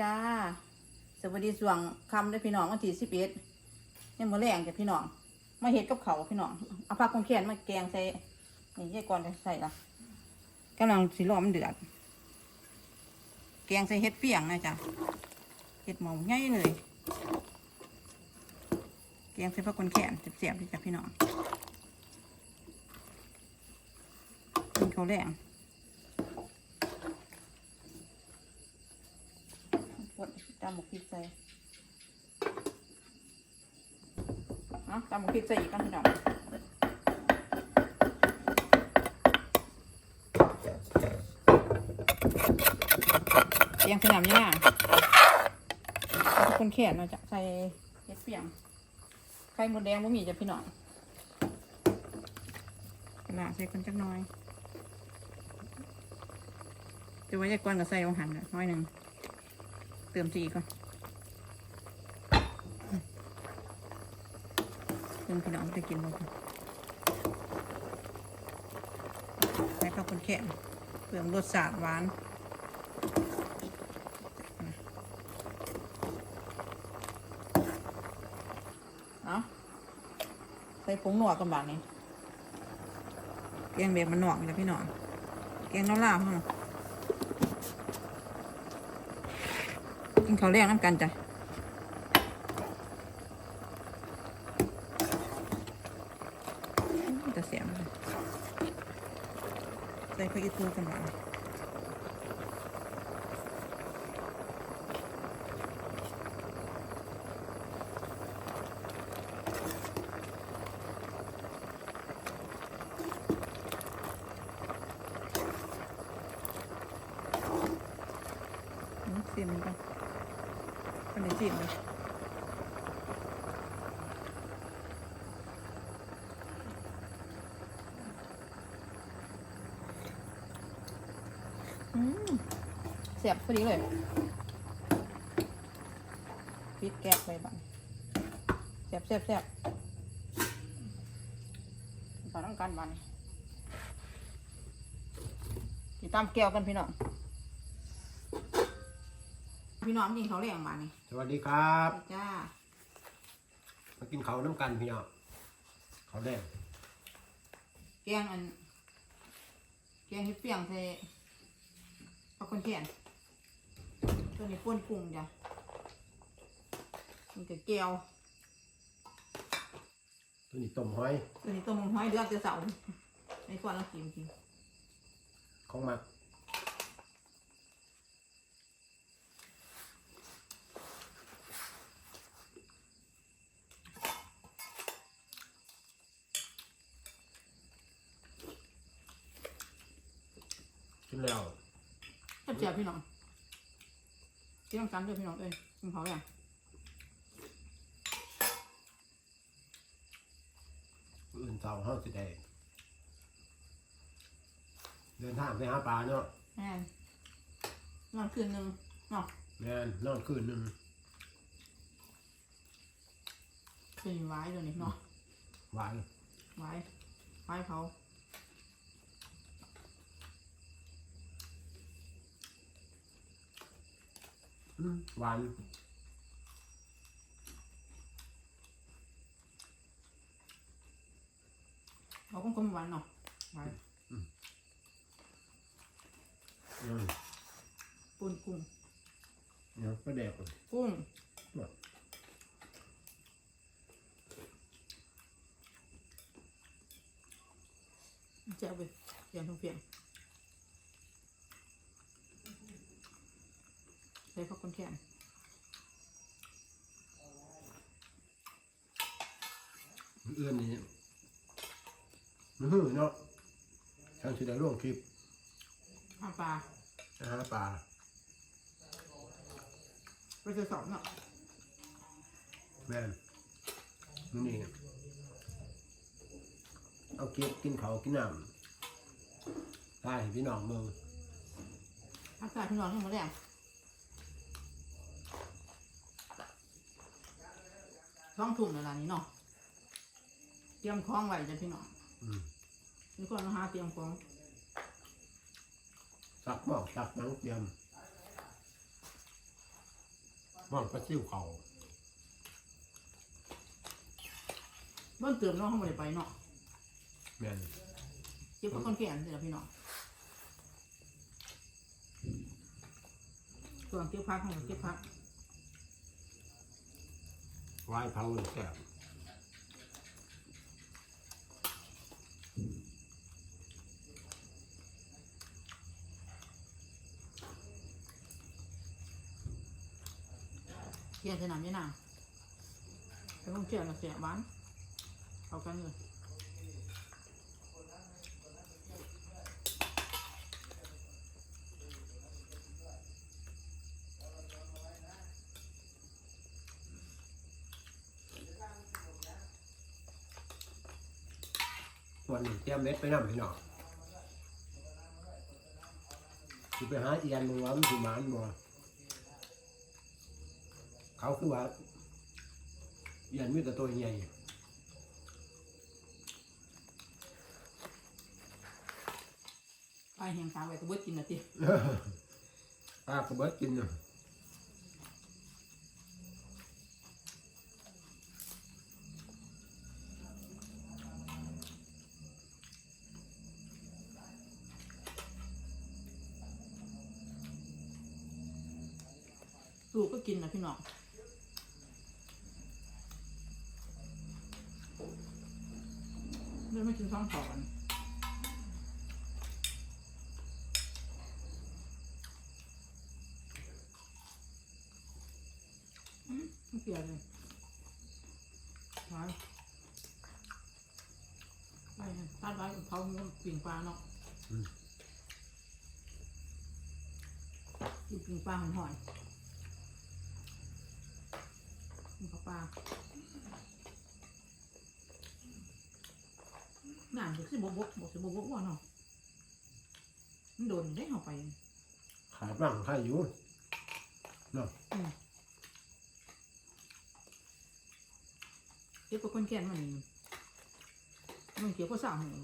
จ้า สวัสดีสวงคำด้วยพี่น้องวันที่สิบเอ็ดยังมือแรงจ้ะพี่น้อง มาเห็ดกับเขาพี่น้อง เอาผักของแขนมาแกงใส่ นี่ยายก่อนจะใส่ละกำลังสีรอมันเดือด แกงใส่เห็ดเปียงนะจ๊ะเห็ดหมองง่ายเลย แกงใส่ผักคนแขนเสียบๆดีจ้ะพี่น้องกินเขาแรงปวด ตามหมกพริกใส่เอาะตามหมกพริกใส่อีกกันพี่น้องเปียงสนามย่าคนแขนเราจะใส่เห็ดเปียงไข่มดแดงบ่มีจ้ะพี่น้องกระลาใส่คนจักน้อยจะไว้จะกวนกับใส่องหันน่ะน้อยหนึ่ง เติมสีก่อนเติมพี่น้องจะกินหมดใส่ข้าวคนแขนเพิ่มรสชาติหวานเอาใส่ผงหนวดกันบาดนี้แกงแบบมันหนวกเลยพี่น้องแกงน้ำลาวฮะ กินข้าวแรงน้ำกันจ้ะจะเสียมเลยใส่ผักอีตูกันบาดนี้อื้อเสียมกัน อันนี้เสียมเลยอืมเสียบพอดีเลยปิดแก๊สไปบ้างเสียบเสียบเสียบปาต้องการบันติดตามแก้วกันพี่น้อง พี่น้องกินเขาวแรงมานี่ส วัสดีครับ จ้ามากินเขาวน้ำกันพี่น้องเขาวแดงแกงอันแกงเห็ดเปียงใส่ผักคนแขนตัวนี้ป่นกุ้งจ้ะมันก็แก้วตัวนี้ต้มหอยตัวนี้ต้มหอยเลือดจะเสาในส่วนเรากินจริงของหมัก แล้วเจ็บเจ็บพี่น้องกินต้องกันด้วยพี่น้องเอ้ยกินเขาอย่างอื่นเสาห้าสิได้เดินทางไปหาปลาเนาะแม่นนอนคืนหนึ่งเนาะแม่นนอนคืนหนึ่งคืนไว้ตัวนี้เนาะหวานไว้ไว้เขา หวานเขาคงคงหวานเนาะไว้อืมปูนกุ้งเนี่ยก็แดกเลยกุ้งหมดเจ้าไปเปลี่ยนทุกเปลี่ยน ใส่ข้าวคนแขนเอื้อนนี้มันหื้อเนาะทางสิได้ร่วงคลิปข้าวปลาอาหารปลาไปจะสอบเนาะแม่นมื้อนี่เอาเก็บกินเขาวกินน้ำได้พี่น้องเมือง อากาศพี่น้องยังมาแรง ท้องทุ่งในร้านนี้เนาะเตรียมคล้องไว้จ้ะพี่น้องอืม นี่ก่อนนะฮะเตรียมคล้องสักบอกสักหนังเตรียมว่างปลาซิ่วเขาบ้านเติมเนาะเขาไม่ได้ไปเนาะแม่นเก็บกับคนแก่นเดี๋ยวพี่น้องส่วนเก็บพักของเก็บพัก วายเผาแซ่บเขียนสนามยี่นาแต่งเขียนน่ะเสียบ้านเอากันเลย วันนี้เตรียมเม็ดไปน้ำพี่น้องสิไปหาเอียนมึงว่ามันสิหมานบ่เขาคือว่าเอียนมีแต่ตัวใหญ่ไปแห่งตาไว้ตะเบิดกินนะทีปลากระเบิดกินเนาะ ลูกก็กินนะพี่น้องเดี๋ยวไม่กินซ้อมต่อกันอืมไม่เกลียดเลยไปไปเนี่ยตัดไว้เผาหมูปิ่งปลาเนาะกินปิ่งปลาหอนหอย กินข้าวปลาหนังจะสิบบกบกบอกสิบบกบกว่าเนาะมันโดนได้เข้าไปขาดบ้างขาอยู่เนาะเก็บกับคนแก่นมันนี่มันเกี่ยวกับสามหัว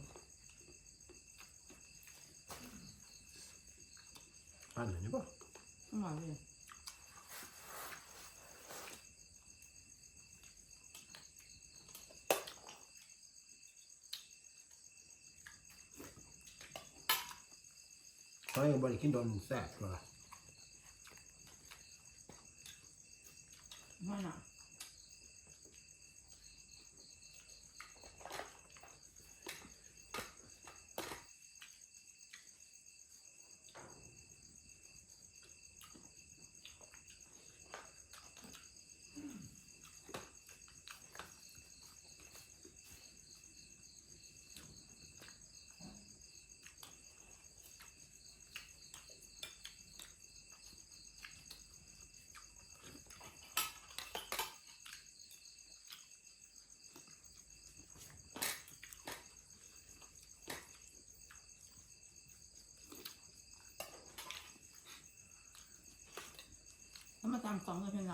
อันนี้ป่ะอร่อยเลย เขายังบริกินโดนแสบเลยมาหนักแล้วมา กันเป็น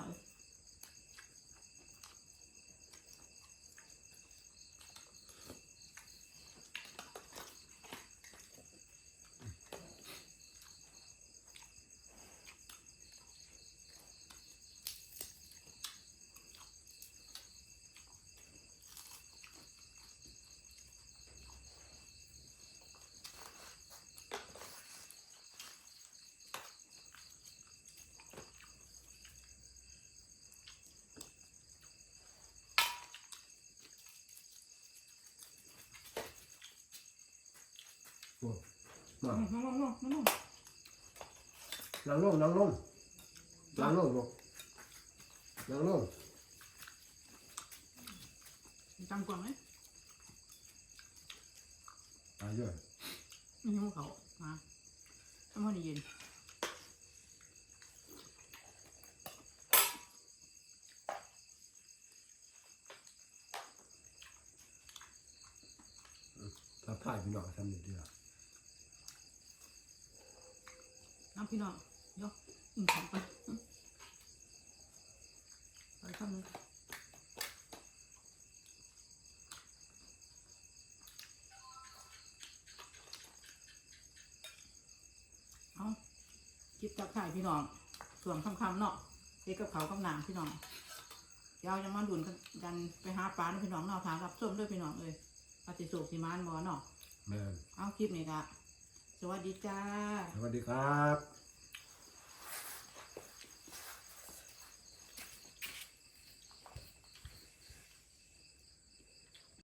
มาน้องน้องน้องน้องนั่งลงนั่งลงนั่งลงลูกนั่งลงจำก่อนไหมตายเยอะไม่รู้เขามาทำให้ได้ยินถ้าพ่ายพี่น้องทำดีเดียว น้ำพี่น้องเยอะอิ่มขอไปไปทำเลยเอาคิดจับถ่าพี่น้องส่วนคำคำเนาะเด็กกับเขากับนามพี่น้องเดี๋ยวยังมาดุนกันไปหาปลาพี่น้องเนาะถามรับส้มด้วยพี่น้องเลยปฏิสูบสีมานบอเนาะเอาคลิปนี้กะ สวัสดีจ้า สวัสดีครับ